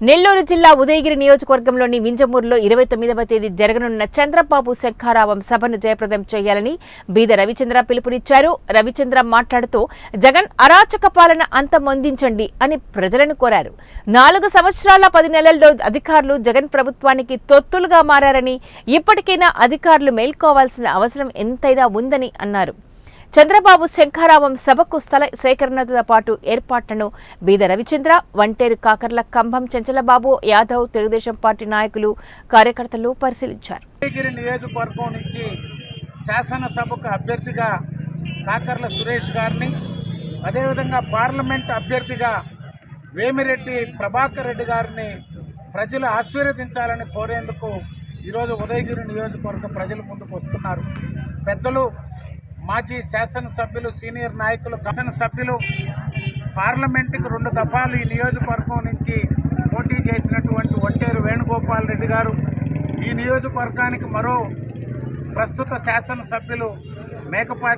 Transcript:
నెల్లూరు జిల్లా ఉదయగిరి నియోజకవర్గంలోని వింజమూరులో ఇరవై తొమ్మిదవ తేదీ జరగనున్న చంద్రబాబు శంఖారావం సభను జయప్రదం చేయాలని బీద రవిచంద్ర పిలుపునిచ్చారు. రవిచంద్ర మాట్లాడుతూ జగన్ అరాచక పాలన అంతమొందించండి అని ప్రజలను కోరారు. నాలుగు సంవత్సరాల పది నెలల్లో అధికారులు జగన్ ప్రభుత్వానికి తొత్తులుగా మారారని ఇప్పటికైనా అధికారులు మేల్కోవాల్సిన అవసరం ఎంతైనా ఉందని అన్నారు. చంద్రబాబు శంఖారావం సభకు స్థల సేకరణతో పాటు ఏర్పాట్లను బీద రవిచంద్ర వంటేరు కాకర్ల కంభం చెంచలబాబు యాదవ్ తెలుగుదేశం పార్టీ నాయకులు కార్యకర్తలు పరిశీలించారు. నియోజకవర్గం నుంచి శాసనసభకు అభ్యర్థిగా కాకర్ల సురేష్ గారిని అదేవిధంగా పార్లమెంట్ అభ్యర్థిగా వేమిరెడ్డి ప్రభాకర్ రెడ్డి గారిని ప్రజలు ఆశీర్వదించాలని కోరేందుకు ఈరోజు ఉదయగిరి నియోజకవర్గ ప్రజలు ముందుకు వస్తున్నారు. పెద్దలు మాజీ శాసనసభ్యులు సీనియర్ నాయకులు శాసనసభ్యులు పార్లమెంటుకు రెండు దఫాలు ఈ నియోజకవర్గం నుంచి పోటీ చేసినటువంటి ఒంటేరు వేణుగోపాల్ రెడ్డి గారు. ఈ నియోజకవర్గానికి మరో ప్రస్తుత శాసనసభ్యులు మేకపాటి